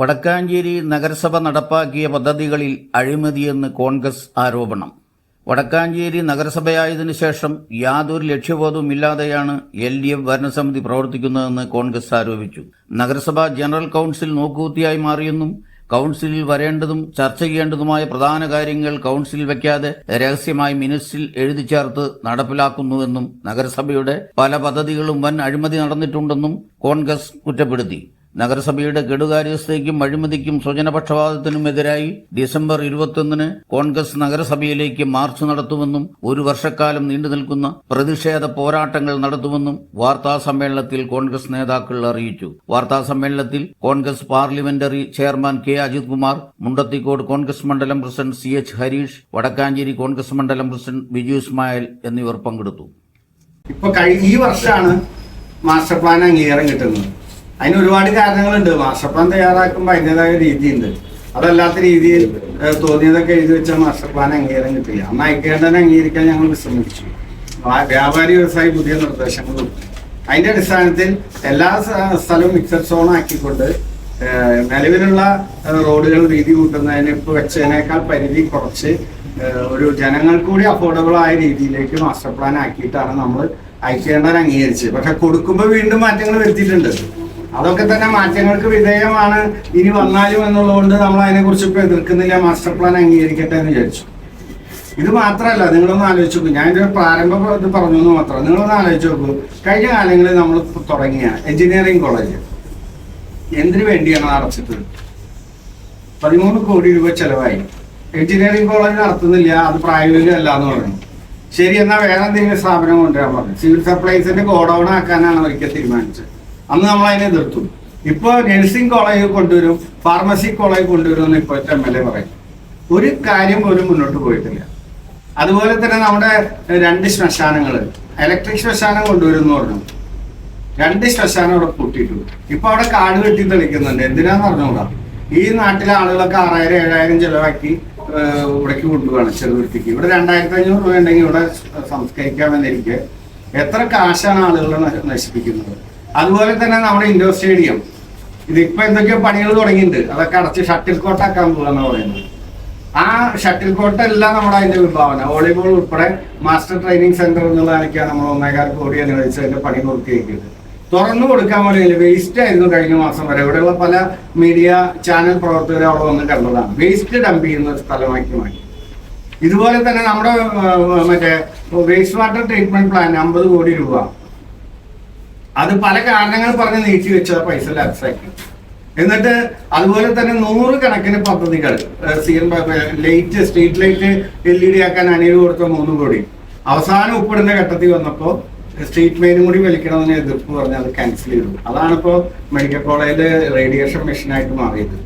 വടക്കാഞ്ചേരി നഗരസഭ നടപ്പാക്കിയ പദ്ധതികളിൽ അഴിമതിയെന്ന് കോൺഗ്രസ് ആരോപണം. വടക്കാഞ്ചേരി നഗരസഭയായതിനു ശേഷം യാതൊരു ലക്ഷ്യബോധവുമില്ലാതെയാണ് എൽ ഡി എഫ് ഭരണസമിതി പ്രവർത്തിക്കുന്നതെന്ന് കോൺഗ്രസ് ആരോപിച്ചു. നഗരസഭ ജനറൽ കൌൺസിൽ നോക്കുകുത്തിയായി മാറിയെന്നും കൌൺസിലിൽ വരേണ്ടതും ചർച്ച ചെയ്യേണ്ടതുമായ പ്രധാന കാര്യങ്ങൾ കൌൺസിലിൽ വയ്ക്കാതെ രഹസ്യമായി മിനിസ്റ്റിൽ എഴുതി ചേർത്ത് നടപ്പിലാക്കുന്നുവെന്നും നഗരസഭയുടെ പല പദ്ധതികളും വൻ അഴിമതി നടന്നിട്ടുണ്ടെന്നും കോൺഗ്രസ് കുറ്റപ്പെടുത്തി. നഗരസഭയുടെ കെടുകാര്യസ്ഥയ്ക്കും അഴിമതിക്കും സ്വജനപക്ഷപാതത്തിനുമെതിരായി ഡിസംബർ ഇരുപത്തൊന്നിന് കോൺഗ്രസ് നഗരസഭയിലേക്ക് മാർച്ച് നടത്തുമെന്നും ഒരു വർഷക്കാലം നീണ്ടുനിൽക്കുന്ന പ്രതിഷേധ പോരാട്ടങ്ങൾ നടത്തുമെന്നും വാർത്താ സമ്മേളനത്തിൽ കോൺഗ്രസ് നേതാക്കൾ അറിയിച്ചു. വാർത്താ സമ്മേളനത്തിൽ Congress parliamentary chairman K Ajith Kumar Mundathikode Congress മണ്ഡലം president C H Harish Wadakkanchery Congress മണ്ഡലം പ്രസിഡന്റ് ബിജു ഇസ്മായിൽ എന്നിവർ പങ്കെടുത്തു. ഇപ്പൊ ഈ വർഷമാണ് മാസ്റ്റർ പ്ലാൻ അംഗീകാരം കിട്ടുന്നത്. അതിന് ഒരുപാട് കാരണങ്ങളുണ്ട്. മാസ്റ്റർ പ്ലാൻ തയ്യാറാക്കുമ്പോൾ അതിന്റെതായ രീതിയുണ്ട്. അതല്ലാത്ത രീതിയിൽ തോന്നിയതൊക്കെ എഴുതി വെച്ചാൽ മാസ്റ്റർ പ്ലാൻ അംഗീകാരം കിട്ടില്ല. അന്ന് അയക്കേണ്ടതിനെ അംഗീകരിക്കാൻ ഞങ്ങൾ വിശ്രമിച്ചു. വ്യാപാരി വ്യവസായി പുതിയ നിർദ്ദേശങ്ങൾ അതിന്റെ അടിസ്ഥാനത്തിൽ എല്ലാ സ്ഥലവും മിക്സഡ് സോൺ ആക്കിക്കൊണ്ട് നിലവിലുള്ള റോഡുകൾ വീതി കൂട്ടുന്നതിന് ഇപ്പൊ വെച്ചതിനേക്കാൾ പരിധി കുറച്ച് ഒരു ജനങ്ങൾക്ക് കൂടി അഫോർഡബിൾ ആയ രീതിയിലേക്ക് മാസ്റ്റർ പ്ലാൻ ആക്കിയിട്ടാണ് നമ്മൾ അയക്കേണ്ടത് അംഗീകരിച്ചത്. പക്ഷെ കൊടുക്കുമ്പോൾ വീണ്ടും മാറ്റങ്ങൾ വരുത്തിയിട്ടുണ്ട്. അതൊക്കെ തന്നെ മാറ്റങ്ങൾക്ക് വിധേയമാണ്. ഇനി വന്നാലും എന്നുള്ളതുകൊണ്ട് നമ്മൾ അതിനെ കുറിച്ച് ഇപ്പൊ എതിർക്കുന്നില്ല. മാസ്റ്റർ പ്ലാൻ അംഗീകരിക്കട്ടെ എന്ന് വിചാരിച്ചു. ഇത് മാത്രമല്ല നിങ്ങളൊന്ന് ആലോചിച്ച് നോക്കൂ. ഞാൻ ഇതിന്റെ പ്രാരംഭ ഇത് പറഞ്ഞു എന്ന് മാത്രം. നിങ്ങളൊന്ന് ആലോചിച്ച് നോക്കൂ. കഴിഞ്ഞ കാലങ്ങളിൽ നമ്മൾ തുടങ്ങിയ എഞ്ചിനീയറിംഗ് കോളേജ് എന്തിനു വേണ്ടിയാണ് നടത്തിയത്? പതിമൂന്ന് കോടി രൂപ ചെലവായി. എഞ്ചിനീയറിംഗ് കോളേജ് നടത്തുന്നില്ല. അത് പ്രായോഗികമല്ല എന്ന് പറഞ്ഞു. ശരി എന്നാ വേറെ എന്തെങ്കിലും സ്ഥാപനം കൊണ്ടുവരാൻ പറഞ്ഞു. സിവിൽ സപ്ലൈസിന്റെ ഗോഡൌൺ ആക്കാനാണ് ഒരിക്കൽ തീരുമാനിച്ചത്. അന്ന് നമ്മൾ അതിനെ എതിർത്തു. ഇപ്പൊ നഴ്സിംഗ് കോളേജ് കൊണ്ടുവരും ഫാർമസി കോളേജ് കൊണ്ടുവരും എന്ന് ഇപ്പോഴത്തെ എം എൽ എ പറയും. ഒരു കാര്യം പോലും മുന്നോട്ട് പോയിട്ടില്ല. അതുപോലെ തന്നെ നമ്മുടെ രണ്ട് ശ്മശാനങ്ങൾ ഇലക്ട്രിക് ശ്മശാനം കൊണ്ടുവരും എന്ന് പറഞ്ഞു. രണ്ട് ശ്മശാനം അവിടെ കൂട്ടിയിട്ടു ഇപ്പൊ അവിടെ കാട് വെട്ടി തെളിക്കുന്നുണ്ട്. എന്തിനാന്ന് പറഞ്ഞുകൂടാ ഈ നാട്ടിലെ ആളുകളൊക്കെ ആറായിരം ഏഴായിരം ചിലവാക്കി ഇവിടേക്ക് കൊണ്ടുപോകണം ചെറുവൃത്തിക്ക് ഇവിടെ രണ്ടായിരത്തി അഞ്ഞൂറ് രൂപ ഉണ്ടെങ്കിൽ ഇവിടെ സംസ്കരിക്കാമെന്നിരിക്കെ. എത്ര കാശാണ് ആളുകളെ നശിപ്പിക്കുന്നത്? അതുപോലെ തന്നെ നമ്മുടെ ഇൻഡോർ സ്റ്റേഡിയം. ഇതിപ്പോ എന്തൊക്കെയോ പണികൾ തുടങ്ങിയിട്ടുണ്ട്. അതൊക്കെ അടച്ച് ഷട്ടിൽ കോട്ടാക്കാൻ പോകാന്ന് പറയുന്നത്. ആ ഷട്ടിൽ കോട്ടല്ല നമ്മുടെ അതിന്റെ വിഭാവന. വോളിബോൾ ഉൾപ്പെടെ മാസ്റ്റർ ട്രെയിനിങ് സെന്റർ എന്നുള്ളതൊക്കെയാണ് നമ്മൾ ഒന്നേകാൽ കോടി അനുവദിച്ച് അതിന്റെ പണി പൂർത്തിയാക്കിയത്. തുറന്നു കൊടുക്കാൻ വേണ്ടി വേസ്റ്റ് ആയിരുന്നു കഴിഞ്ഞ മാസം വരെ. ഇവിടെയുള്ള പല മീഡിയ ചാനൽ പ്രവർത്തകരും അവിടെ വന്ന് കണ്ടതാണ്. വേസ്റ്റ് ഡംപ് ചെയ്യുന്ന സ്ഥലമാക്കി മാറ്റി. ഇതുപോലെ തന്നെ നമ്മുടെ മറ്റേ വേസ്റ്റ് വാട്ടർ ട്രീറ്റ്മെന്റ് പ്ലാൻ അമ്പത് കോടി രൂപ. അത് പല കാരണങ്ങൾ പറഞ്ഞ് നീട്ടി വെച്ച പൈസ ലാപ്സാക്കി എന്നിട്ട് അതുപോലെ തന്നെ നൂറ് കണക്കിന് പദ്ധതികൾ C M light street light L E D ആക്കാൻ അനിൽ കൊടുത്ത മൂന്ന് കോടി. അവസാനം ഉപ്പിടുന്ന ഘട്ടത്തിൽ വന്നപ്പോൾ സ്ട്രീറ്റ് മെയിനും കൂടി വലിക്കണമെന്ന് എതിർപ്പ് പറഞ്ഞ് അത് ക്യാൻസൽ ചെയ്തു. അതാണ് ഇപ്പോൾ മെഡിക്കൽ കോളേജിൽ റേഡിയേഷൻ മെഷീനായിട്ട് മാറിയത്.